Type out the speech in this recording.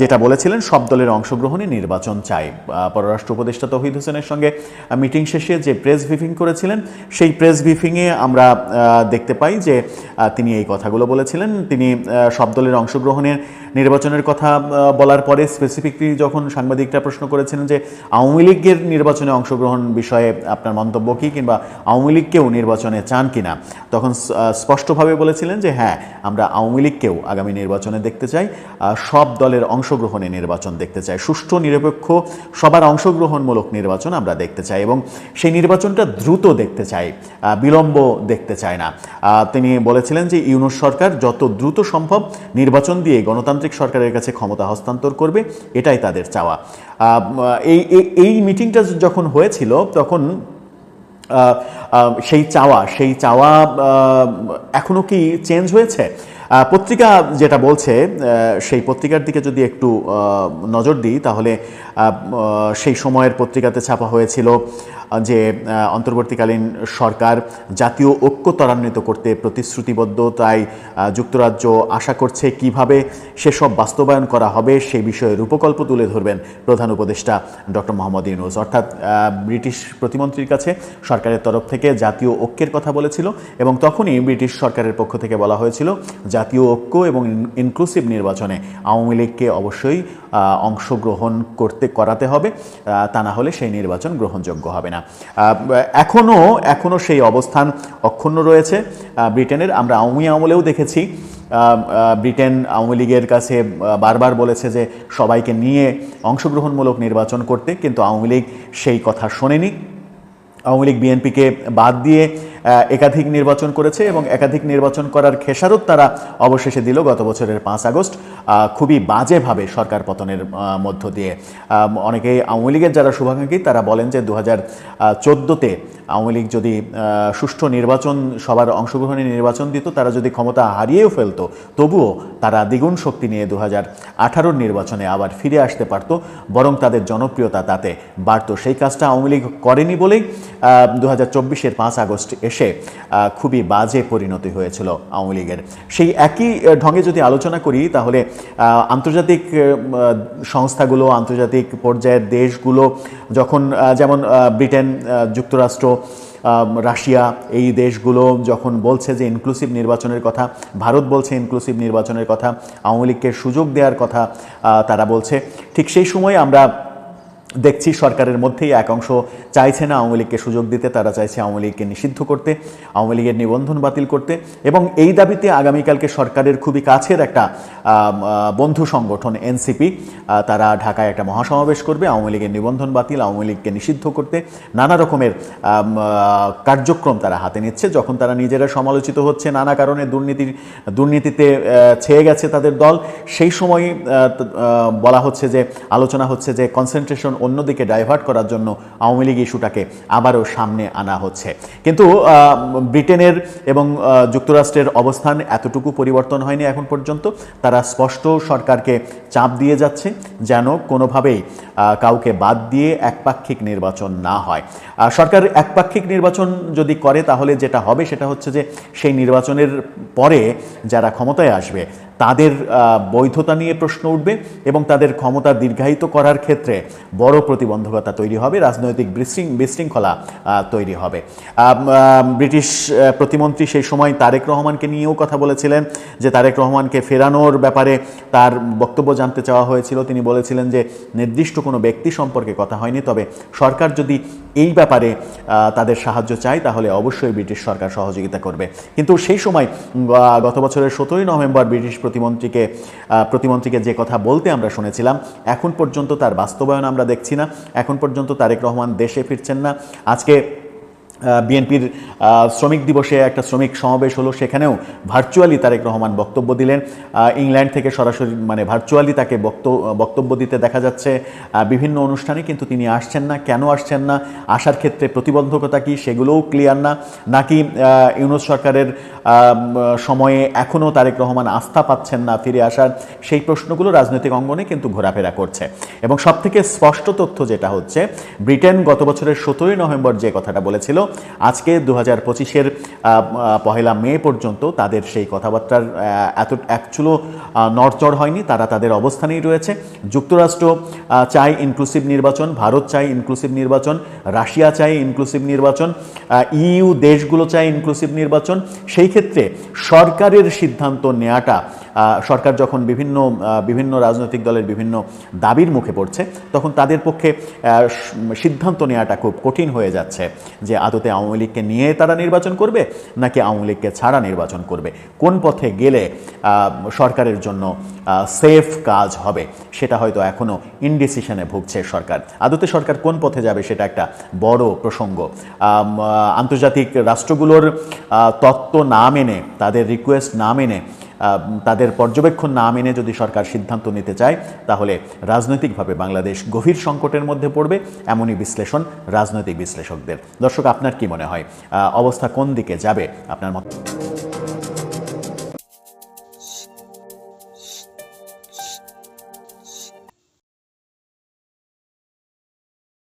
যেটা বলেছিলেন, সব দলের অংশগ্রহণে নির্বাচন চাই। পররাষ্ট্র উপদেষ্টা তহিদ হোসেনের সঙ্গে মিটিং শেষে যে প্রেস ব্রিফিং করেছিলেন, সেই প্রেস ব্রিফিংয়ে আমরা দেখতে পাই যে তিনি এই কথাগুলো বলেছিলেন। তিনি সব দলের অংশগ্রহণের নির্বাচনের কথা বলার পরে স্পেসিফিকলি যখন সাংবাদিকরা প্রশ্ন করেছিলেন যে, আওয়ামী লীগের নির্বাচনে অংশগ্রহণ বিষয়ে আপনার মন্তব্য কী, কিংবা আওয়ামী লীগকেও নির্বাচনে চান কিনা, তখন স্পষ্টভাবে বলেছিলেন যে হ্যাঁ আমরা আওয়ামী লীগকেও আগামী নির্বাচনে দেখতে চাই। সব দলের অংশগ্রহণে নির্বাচন দেখতে চাই সুষ্ঠু, নিরপেক্ষ, সবার অংশগ্রহণমূলক নির্বাচন আমরা দেখতে চাই এবং সেই নির্বাচনটা দ্রুত দেখতে চাই বিলম্ব দেখতে চায় না। তিনি বলেছিলেন যে ইউনুস সরকার যত দ্রুত সম্ভব নির্বাচন দিয়ে গণতান্ত্রিক সরকারের কাছে ক্ষমতা হস্তান্তর করবে, এটাই তাদের চাওয়া। এই, এই- মিটিংটা যখন হয়েছিল, তখন সেই চাওয়া সেই চাওয়া এখনও কি চেঞ্জ হয়েছে? পত্রিকা যেটা বলছে সেই পত্রিকার দিকে যদি একটু নজর দিই তাহলে সেই সময়ের পত্রিকাতে ছাপা হয়েছিল যে অন্তর্বর্তীকালীন সরকার জাতীয় ঐক্য ত্বরান্বিত করতে প্রতিশ্রুতিবদ্ধ, তাই যুক্তরাজ্য আশা করছে কীভাবে সেসব বাস্তবায়ন করা হবে সেই বিষয়ে রূপকল্প তুলে ধরবেন প্রধান উপদেষ্টা ডক্টর মোহাম্মদ ইউনুস। অর্থাৎ ব্রিটিশ প্রতিমন্ত্রীর কাছে সরকারের তরফ থেকে জাতীয় ঐক্যের কথা বলেছিল এবং তখনই ব্রিটিশ সরকারের পক্ষ থেকে বলা হয়েছিল, জাতীয় ঐক্য এবং ইনক্লুসিভ নির্বাচনে আওয়ামী লীগকে অবশ্যই অংশগ্রহণ করতে করাতে হবে তা না হলে সেই নির্বাচন গ্রহণযোগ্য হবে না। এখনও এখনও সেই অবস্থান অক্ষুণ্ণ রয়েছে। ব্রিটেনের, আমরা আওয়ামী আমলেও দেখেছি। ব্রিটেন আওয়ামী লীগের কাছে বারবার বলেছে যে সবাইকে নিয়ে অংশগ্রহণমূলক নির্বাচন করতে, কিন্তু আওয়ামী লীগ সেই কথা শোনেনি। আওয়ামী লীগ বিএনপিকে বাদ দিয়ে একাধিক নির্বাচন করেছে এবং একাধিক নির্বাচন করার খেসারত তারা অবশেষে দিল গত বছরের পাঁচ আগস্ট। খুবই বাজেভাবে সরকার পতনের মধ্য দিয়ে। অনেকেই আওয়ামী লীগের যারা শুভাকাঙ্ক্ষী, তারা বলেন যে দু হাজার চোদ্দোতে আওয়ামী লীগ যদি সুষ্ঠু নির্বাচন, সবার অংশগ্রহণে নির্বাচন দিত, তারা যদি ক্ষমতা হারিয়েও ফেলতো, তবুও তারা দ্বিগুণ শক্তি নিয়ে দু হাজার আঠারোর নির্বাচনে আবার ফিরে আসতে পারতো, বরং তাদের জনপ্রিয়তা তাতে বাড়তো। সেই কাজটা আওয়ামী লীগ করেনি বলেই দু হাজার চব্বিশের পাঁচ আগস্ট এসে খুবই বাজে পরিণতি হয়েছিল আওয়ামী লীগের। সেই একই ঢঙে যদি আলোচনা করি, তাহলে আন্তর্জাতিক সংস্থাগুলো, আন্তর্জাতিক পর্যায়ের দেশগুলো যখন যেমন ব্রিটেন যুক্তরাষ্ট্র রাশিয়া, এই দেশগুলো যখন বলছে যে ইনক্লুসিভ নির্বাচনের কথা, ভারত বলছে ইনক্লুসিভ নির্বাচনের কথা, আওয়ামী লীগকে সুযোগ দেওয়ার কথা তারা বলছে, ঠিক সেই সময় আমরা দেখছি সরকারের মধ্যেই এক অংশ চাইছে না আওয়ামী লীগকে সুযোগ দিতে, তারা চাইছে আওয়ামী লীগকে নিষিদ্ধ করতে, আওয়ামী লীগের নিবন্ধন বাতিল করতে এবং এই দাবিতে আগামীকালকে সরকারের খুবই কাছের একটা বন্ধু সংগঠন এনসিপি তারা ঢাকায় একটা মহাসমাবেশ করবে। আওয়ামী লীগের নিবন্ধন বাতিল, আওয়ামী লীগকে নিষিদ্ধ করতে নানা রকমের কার্যক্রম তারা হাতে নিচ্ছে, যখন তারা নিজেরা সমালোচিত হচ্ছে, নানা কারণে দুর্নীতির দুর্নীতিতে ছেয়ে গেছে তাদের দল। সেই সময় বলা হচ্ছে যে, আলোচনা হচ্ছে যে কনসেন্ট্রেশন অন্যদিকে ডাইভার্ট করার জন্য আওয়ামী লীগ ইস্যুটাকে আবারও সামনে আনা হচ্ছে। কিন্তু ব্রিটেনের এবং যুক্তরাষ্ট্রের অবস্থান এতটুকু পরিবর্তন হয়নি এখন পর্যন্ত। স্পষ্ট সরকারকে চাপ দিয়ে যাচ্ছে যেন কোনোভাবেই কাউকে বাদ দিয়ে একপাক্ষিক নির্বাচন না হয়। সরকার একপাক্ষিক নির্বাচন যদি করে তাহলে যেটা হবে সেটা হচ্ছে যে সেই নির্বাচনের পরে যারা ক্ষমতায় আসবে তাদের বৈধতা নিয়ে প্রশ্ন উঠবে এবং তাদের ক্ষমতা দীর্ঘায়িত করার ক্ষেত্রে বড় প্রতিবন্ধকতা তৈরি হবে, রাজনৈতিক বিশৃং, বিশৃঙ্খলা তৈরি হবে। ব্রিটিশ প্রতিমন্ত্রী সেই সময় তারেক রহমানকে নিয়েও কথা বলেছিলেন যে তারেক রহমানকে ফেরানোর ব্যাপারে তার বক্তব্য জানতে চাওয়া হয়েছিল। তিনি বলেছিলেন যে নির্দিষ্ট কোনো ব্যক্তি সম্পর্কে কথা হয়নি, তবে সরকার যদি এই ব্যাপারে তাদের সাহায্য চায়, তাহলে অবশ্যই ব্রিটিশ সরকার সহযোগিতা করবে। কিন্তু সেই সময় গত বছরের সতেরোই নভেম্বর ব্রিটিশ প্রতিমন্ত্রীকে প্রতিমন্ত্রীকে যে কথা বলতে আমরা শুনেছিলাম, এখন পর্যন্ত তার বাস্তবায়ন আমরা দেখছি না। এখন পর্যন্ত তারেক রহমান দেশে ফিরছেন না। আজকে বিএনপির শ্রমিক দিবসে একটা শ্রমিক সমাবেশ হলো। সেখানেও ভার্চুয়ালি তারেক রহমান বক্তব্য দিলেন। ইংল্যান্ড থেকে সরাসরি মানে ভার্চুয়ালি তাকে বক্ত- বক্তব্য দিতে দেখা যাচ্ছে। বিভিন্ন অনুষ্ঠানে কিন্তু তিনি আসছেন না। কেন আসছেন না? আসার ক্ষেত্রে প্রতিবন্ধকতা কি? সেগুলোও ক্লিয়ার না। নাকি ইউনুস সরকারের সময়ে এখনও তারেক রহমান আস্থা পাচ্ছেন না ফিরে আসার, সেই প্রশ্নগুলো রাজনৈতিক অঙ্গনে কিন্তু ঘোরাফেরা করছে। এবং সবথেকে স্পষ্ট তথ্য যেটা হচ্ছে, ব্রিটেন গত বছরের সতেরোই নভেম্বর যে কথাটা বলেছিল, আজকে দু হাজার পঁচিশের পহেলা মে পর্যন্ত তাদের সেই কথাবার্তার এত অ্যাকচুয়ালও নড়চড় হয়নি, তারা তাদের অবস্থানেই রয়েছে। যুক্তরাষ্ট্র চায় ইনক্লুসিভ নির্বাচন, ভারত চায় ইনক্লুসিভ নির্বাচন, রাশিয়া চায় ইনক্লুসিভ নির্বাচন ইইউ দেশগুলো চায় ইনক্লুসিভ নির্বাচন, সেই ক্ষেত্রে সরকারের সিদ্ধান্ত নেওয়াটা সরকার যখন বিভিন্ন বিভিন্ন রাজনৈতিক দলের বিভিন্ন দাবির মুখে পড়ছে, তখন তাদের পক্ষে সিদ্ধান্ত নেওয়াটা খুব কঠিন হয়ে যাচ্ছে যে আদতে আওয়ামী লীগকে নিয়ে তারা নির্বাচন করবে নাকি আওয়ামী লীগকে ছাড়া নির্বাচন করবে। কোন পথে গেলে সরকারের জন্য সেফ কাজ হবে সেটা হয়তো এখনও ইনডিসিশনে ভুগছে সরকার। আদতে সরকার কোন পথে যাবে সেটা একটা বড় প্রসঙ্গ। আন্তর্জাতিক রাষ্ট্রগুলোর তত্ত্ব না মেনে, তাদের রিকোয়েস্ট না মেনে তাদের পর্যবেক্ষণ না মেনে যদি সরকার সিদ্ধান্ত নিতে চায়, তাহলে রাজনৈতিকভাবে বাংলাদেশ গভীর সংকটের মধ্যে পড়বে, এমনই বিশ্লেষণ রাজনৈতিক বিশ্লেষকদের। দর্শক, আপনার কি মনে হয়? অবস্থা কোন দিকে যাবে? আপনার মত